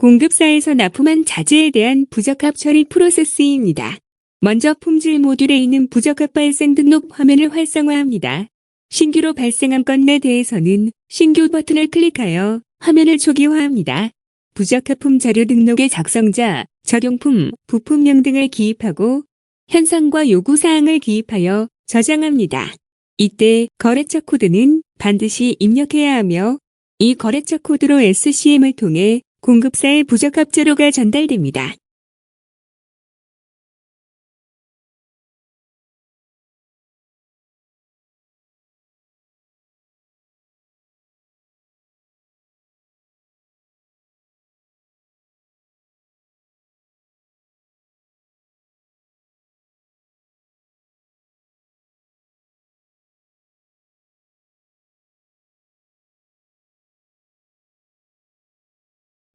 공급사에서 납품한 자재에 대한 부적합 처리 프로세스입니다. 먼저 품질 모듈에 있는 부적합 발생 등록 화면을 활성화합니다. 신규로 발생한 건에 대해서는 신규 버튼을 클릭하여 화면을 초기화합니다. 부적합품 자료 등록의 작성자, 적용품, 부품명 등을 기입하고 현상과 요구사항을 기입하여 저장합니다. 이때 거래처 코드는 반드시 입력해야 하며 이 거래처 코드로 SCM을 통해 공급사의 부적합 자료가 전달됩니다.